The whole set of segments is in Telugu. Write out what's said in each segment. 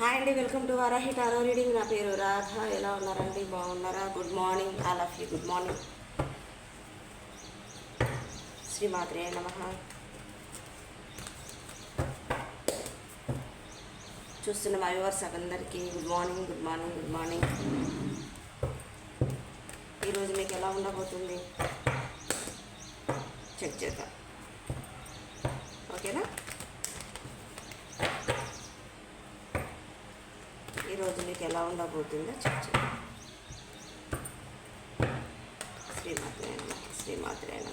హాయ్ అండి welcome to Varahi tarot reading. నా పేరు రాధ. ఎలా ఉన్నారండి? బాగున్నారా? Good morning. All of you. Good morning. శ్రీమాత్రే నమ. చూస్తున్న మా వ్యూవర్స్ అందరికీ good morning good morning good morning. ఈరోజు మీకు ఎలా ఉండబోతుంది? చెక్ చేద్దాం. ఓకేనా? రోజు మీకు ఎలా ఉండబోతుందో చూడండి శ్రీమాత్రేణ శ్రీమాత్రేణ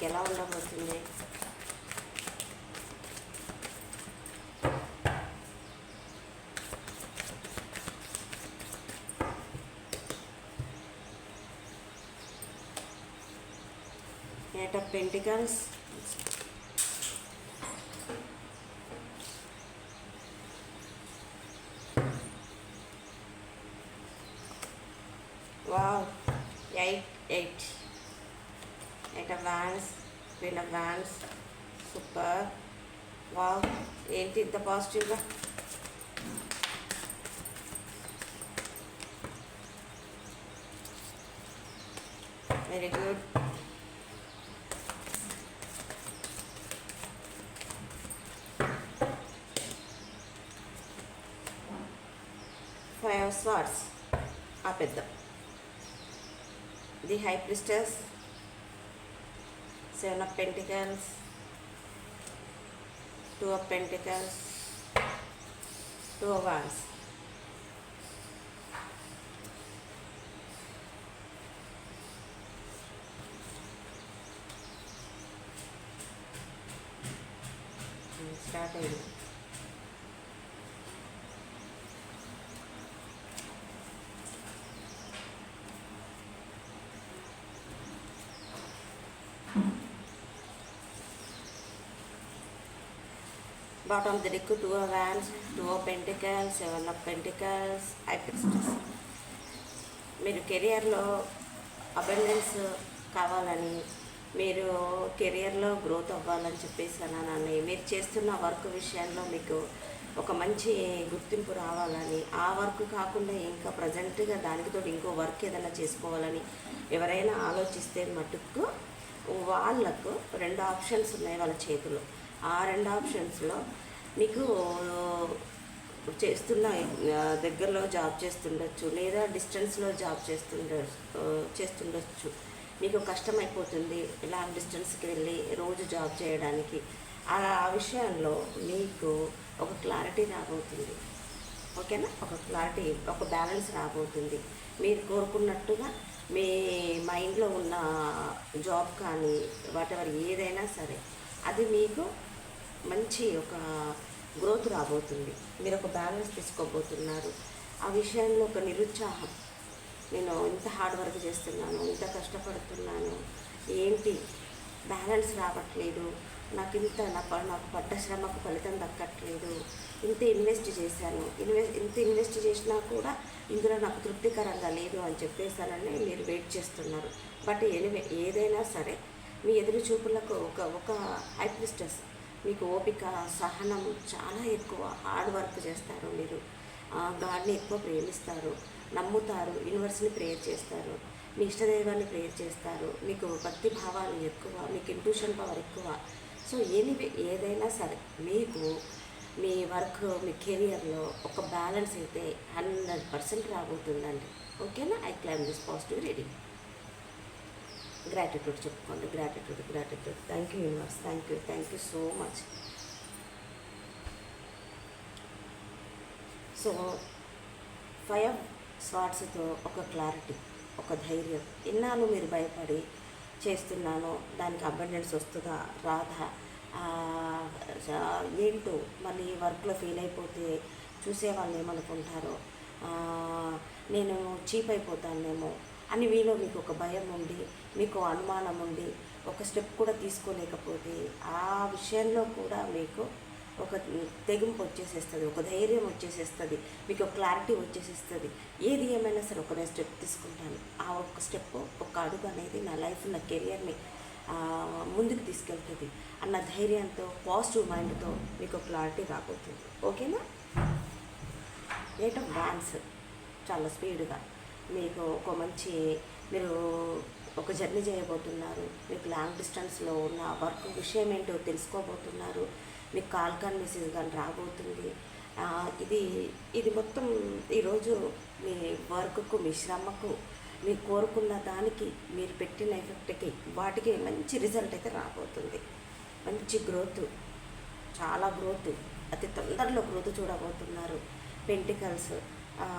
మీకు ఎలా ఉండబోతుంది? Eight pentacles eight of wands queen of wands super wow ఏంటి ఇంత పాజిటివ్గా వెరీ గుడ్ ఫైవ్ స్వార్డ్స్ ఆపేద్దాం the high priestess seven of pentacles. Two of pentacles. Two of wands. Start Mm-hmm. Bottom of the two wands two of pentacles seven of pentacles ఐపిక్స్టస్ మీరు కెరియర్లో అబెండెన్స్ కావాలని మీరు కెరియర్లో గ్రోత్ అవ్వాలని చెప్పేసి అన్నానని మీరు చేస్తున్న వర్క్ విషయంలో మీకు ఒక మంచి గుర్తింపు రావాలని ఆ వర్క్ కాకుండా ఇంకా ప్రజెంట్గా దానికి తోడు ఇంకో వర్క్ ఏదైనా చేసుకోవాలని ఎవరైనా ఆలోచిస్తే మటుకు వాళ్ళకు రెండు ఆప్షన్స్ ఉన్నాయి వాళ్ళ చేతిలో. ఆ రెండు ఆప్షన్స్లో మీకు చేస్తున్న దగ్గరలో జాబ్ చేస్తుండొచ్చు లేదా డిస్టెన్స్లో జాబ్ చేస్తుండ చేస్తుండొచ్చు. మీకు కష్టం అయిపోతుంది లాంగ్ డిస్టెన్స్కి వెళ్ళి రోజు జాబ్ చేయడానికి. ఆ ఆ విషయంలో మీకు ఒక క్లారిటీ రాబోతుంది. ఓకేనా? ఒక క్లారిటీ ఒక బ్యాలెన్స్ రాబోతుంది. మీరు కోరుకున్నట్టుగా మీ మైండ్లో ఉన్న జాబ్ కానీ వాటెవర్ ఏదైనా సరే అది మీకు మంచి ఒక గ్రోత్ రాబోతుంది. మీరు ఒక బ్యాలెన్స్ తీసుకోబోతున్నారు. ఆ విషయంలో ఒక నిరుత్సాహం. నేను ఇంత హార్డ్ వర్క్ చేస్తున్నాను ఇంత కష్టపడుతున్నాను. ఏంటి? బ్యాలెన్స్ రావట్లేదు. నాకు ఇంత నా ప- నాకు పడ్డ శ్రమకు ఫలితం దక్కట్లేదు. ఇంత ఇన్వెస్ట్ చేశాను. ఇన్వెస్ట్ ఇంత ఇన్వెస్ట్ చేసినా కూడా ఇందులో నాకు తృప్తికరంగా లేదు అని చెప్పేసానని మీరు వెయిట్ చేస్తున్నారు. బట్ ఎనివే ఏదైనా సరే మీ ఎదురు చూపులకు ఒక ఒక హైప్లిస్టస్ మీకు ఓపిక సహనం చాలా ఎక్కువ. హార్డ్ వర్క్ చేస్తారు మీరు. గాడ్ని ఎక్కువ ప్రేమిస్తారు. నమ్ముతారు. యూనివర్స్ని ప్రేయర్ చేస్తారు. మీ ఇష్టదైవాన్ని ప్రేయర్ చేస్తారు. మీకు భక్తి భావాలు ఎక్కువ. మీకు ఇంట్యూషన్ పవర్ ఎక్కువ. సో ఎనివే ఏదైనా సరే మీకు మీ వర్క్ మీ కెరియర్లో ఒక బ్యాలెన్స్ అయితే హండ్రెడ్ పర్సెంట్ రాబోతుందండి. ఓకేనా? I claim this positive reading. Gratitude చెప్పుకోండి gratitude gratitude thank you universe thank you thank you so much so five స్వాట్స్తో ఒక క్లారిటీ ఒక ధైర్యం. ఇన్నాళ్ళు మీరు భయపడి చేస్తున్నాను దానికి అబండెన్స్ వస్తుందా? రాదా ఏంటో? మళ్ళీ వర్క్లో ఫెయిల్ అయిపోతే చూసే వాళ్ళు ఏమనుకుంటారో నేను చీప్ అయిపోతానేమో. అని మీలో మీకు ఒక భయం ఉండి మీకు అనుమానం ఉండి ఒక స్టెప్ కూడా తీసుకోలేకపోతే ఆ విషయంలో కూడా మీకు ఒక తెగింపు వచ్చేసేస్తుంది ఒక ధైర్యం వచ్చేసేస్తుంది మీకు ఒక క్లారిటీ వచ్చేసేస్తుంది. ఏది ఏమైనా సరే ఒక నేను స్టెప్ తీసుకుంటాను. ఆ ఒక్క స్టెప్ ఒక అడుగు అనేది నా లైఫ్ నా కెరియర్ని ముందుకు తీసుకెళ్తుంది అన్న ధైర్యంతో పాజిటివ్ మైండ్తో మీకు క్లారిటీ రాబోతుంది. ఓకేనా రేట్ డాన్స్ చాలా స్పీడ్గా మీకు ఒక మంచి మీరు ఒక జర్నీ చేయబోతున్నారు. మీకు లాంగ్ డిస్టెన్స్లో ఉన్న వర్క్ విషయం ఏంటో తెలుసుకోబోతున్నారు. మీకు కాల్ కానీ మెసేజ్ కానీ రాబోతుంది. ఇది ఇది మొత్తం ఈరోజు మీ వర్క్కు మీ శ్రమకు మీరు కోరుకున్న దానికి మీరు పెట్టిన ఎఫెక్ట్కి వాటికి మంచి రిజల్ట్ అయితే రాబోతుంది. మంచి గ్రోత్ చాలా గ్రోత్ అతి తొందరలో గ్రోత్ చూడబోతున్నారు. పెంటికల్స్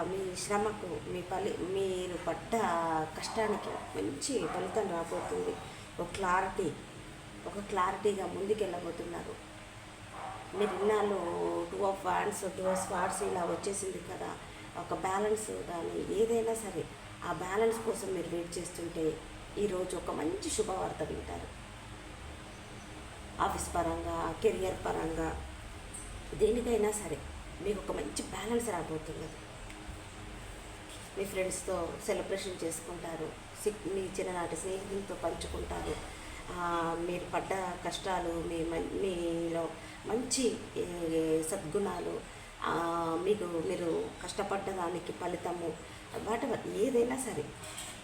మీ శ్రమకు మీ ఫలి మీరు పడ్డ కష్టానికి మంచి ఫలితం రాబోతుంది. ఒక క్లారిటీ ఒక క్లారిటీగా ముందుకెళ్ళబోతున్నారు. మీరు ఇన్నాళ్ళు two of wands two of swords ఇలా వచ్చేసింది కదా. ఒక బ్యాలెన్స్ కానీ ఏదైనా సరే ఆ బ్యాలెన్స్ కోసం మీరు వెయిట్ చేస్తుంటే ఈరోజు ఒక మంచి శుభవార్త వింటారు. ఆఫీస్ పరంగా కెరియర్ పరంగా దేనికైనా సరే మీకు ఒక మంచి బ్యాలెన్స్ రాబోతున్నది. మీ ఫ్రెండ్స్తో సెలబ్రేషన్ చేసుకుంటారు. సి- మీ చిన్ననాటి స్నేహితులతో పంచుకుంటారు. మీరు పడ్డ కష్టాలు మీ మీలో మంచి సద్గుణాలు మీకు మీరు కష్టపడ్డ దానికి ఫలితము వాటి ఏదైనా సరే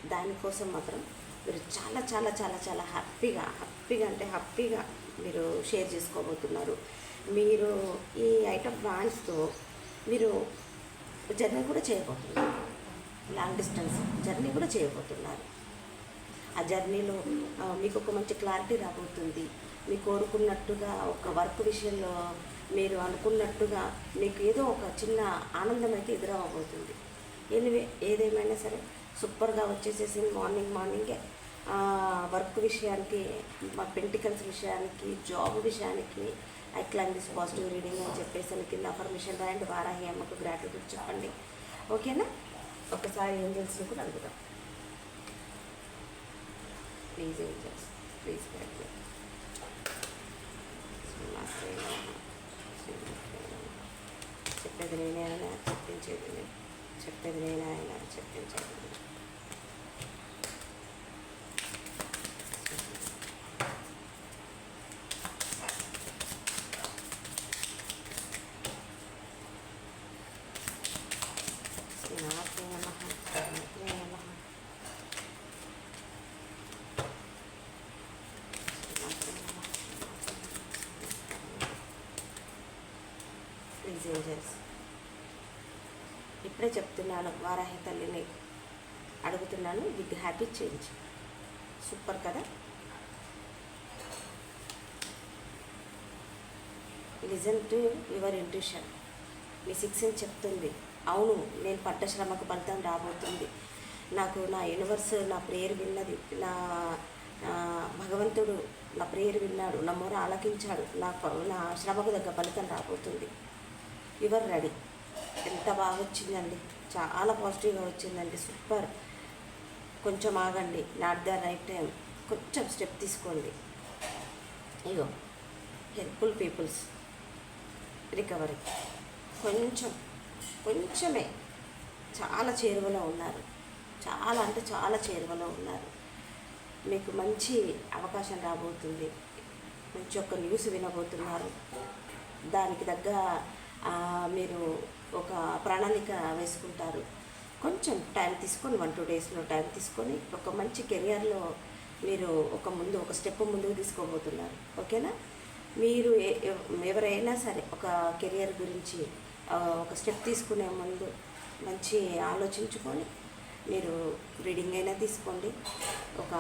దానికోసం మాత్రం మీరు చాలా చాలా చాలా చాలా హ్యాపీగా హ్యాపీగా అంటే హ్యాపీగా మీరు షేర్ చేసుకోబోతున్నారు. మీరు ఈ ఐటమ్ బ్రాండ్స్తో మీరు జర్నీ కూడా చేయబోతున్నారు. లాంగ్ డిస్టెన్స్ జర్నీ కూడా చేయబోతున్నారు. ఆ జర్నీలో మీకు ఒక మంచి క్లారిటీ రాబోతుంది. మీ కోరుకున్నట్టుగా ఒక వర్క్ విషయంలో మీరు అనుకున్నట్టుగా మీకు ఏదో ఒక చిన్న ఆనందం అయితే ఎదురవబోతుంది ఎనివే ఏదేమైనా సరే సూపర్గా వచ్చేసేసి మార్నింగ్ మార్నింగే వర్క్ విషయానికి మా పెంటికల్స్ విషయానికి జాబ్ విషయానికి I claim this positive reading అని చెప్పేసి కింద అఫర్మేషన్ రాయండి. వారాహి అమ్మకు గ్రాటిట్యూడ్ చెప్పండి. ఓకేనా ఒకసారి ఏంజల్స్ని కూడా అడుగుదాం ప్లీజ్ ఏంజల్స్ ప్లీజ్ గైడ్ చెప్పేది నేనే ఆయన చెప్పించేది నేను. చెప్పేది నేనే ఆయన చెప్పించేది నేను. శ్రీమాత్రే నమః. శ్రీమాత్రే నమః. ప్లీజ్ ఇప్పుడే చెప్తున్నాను వారాహి తల్లిని అడుగుతున్నాను విత్ హ్యాపీ చేంజ్. సూపర్ కదా? Listen to your intuition. Me six చెప్తుంది అవును నేను పడ్డ శ్రమకు ఫలితం రాబోతుంది. నాకు నా యూనివర్స్ నా ప్రేయర్ విన్నది నా నా భగవంతుడు నా ప్రేయర్ విన్నాడు నా మొర ఆలకించాడు నా నా శ్రమకు దగ్గర ఫలితం రాబోతుంది. Your ready. ఎంత బాగా వచ్చిందండి. చాలా పాజిటివ్గా వచ్చిందండి. సూపర్. కొంచెం ఆగండి. నాట్ ద రైట్ టైం కొంచెం స్టెప్ తీసుకోండి. Ego helpful peoples. రికవరీ. కొంచెం కొంచెమే. చాలా చేరువలో ఉన్నారు. చాలా అంటే చాలా చేరువలో ఉన్నారు. మీకు మంచి అవకాశం రాబోతుంది. మంచి ఒక న్యూస్ వినబోతున్నారు. దానికి తగ్గ మీరు ఒక ప్రణాళిక వేసుకుంటారు. కొంచెం టైం తీసుకొని వన్ టూ డేస్లో టైం తీసుకొని ఒక మంచి కెరియర్లో మీరు ఒక ముందు ఒక స్టెప్ ముందుకు తీసుకోబోతున్నారు. ఓకేనా మీరు ఎవరైనా సరే ఒక కెరియర్ గురించి ఒక స్టెప్ తీసుకునే ముందు మంచి ఆలోచించుకొని మీరు రీడింగ్ అయినా తీసుకోండి. ఒక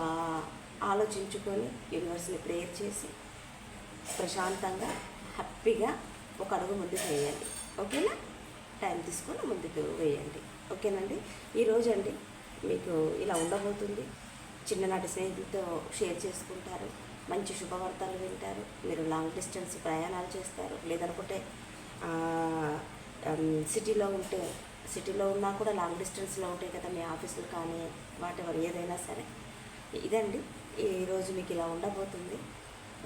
ఆలోచించుకొని యూనివర్స్ని ప్రేయర్ చేసి ప్రశాంతంగా హ్యాపీగా ఒక అడుగు ముందుకు వేయండి. ఓకేనా? టైం తీసుకొని ముందుకు వేయండి. ఓకేనండి? ఈరోజు అండి మీకు ఇలా ఉండబోతుంది. చిన్ననాటి స్నేహితులతో షేర్ చేసుకుంటారు. మంచి శుభవార్తలు వింటారు. మీరు లాంగ్ డిస్టెన్స్ ప్రయాణాలు చేస్తారు. లేదనుకుంటే సిటీలో ఉంటే సిటీలో ఉన్నా కూడా లాంగ్ డిస్టెన్స్లో ఉంటాయి కదా మీ ఆఫీసులు కానీ వాటి ఏదైనా సరే. ఇదండి. ఈరోజు మీకు ఇలా ఉండబోతుంది.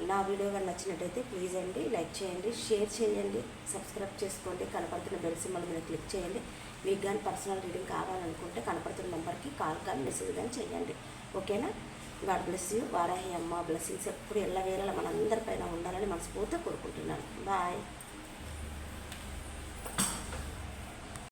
నా వీడియో కానీ నచ్చినట్టయితే ప్లీజ్ అండి లైక్ చేయండి షేర్ చేయండి సబ్స్క్రైబ్ చేసుకోండి కనపడుతున్న బెల్ సింబల్ మీద క్లిక్ చేయండి. మీకు కానీ పర్సనల్ రీడింగ్ కావాలనుకుంటే కనపడుతున్న నెంబర్కి కాల్ కానీ మెసేజ్ కానీ చేయండి. ఓకేనా? God bless you. వారాహి అమ్మ బ్లెస్సింగ్స్ ఎప్పుడు ఎల్లవేళలా మనందరిపైన ఉండాలని మనస్ఫూర్తిగా కోరుకుంటున్నాను. బాయ్.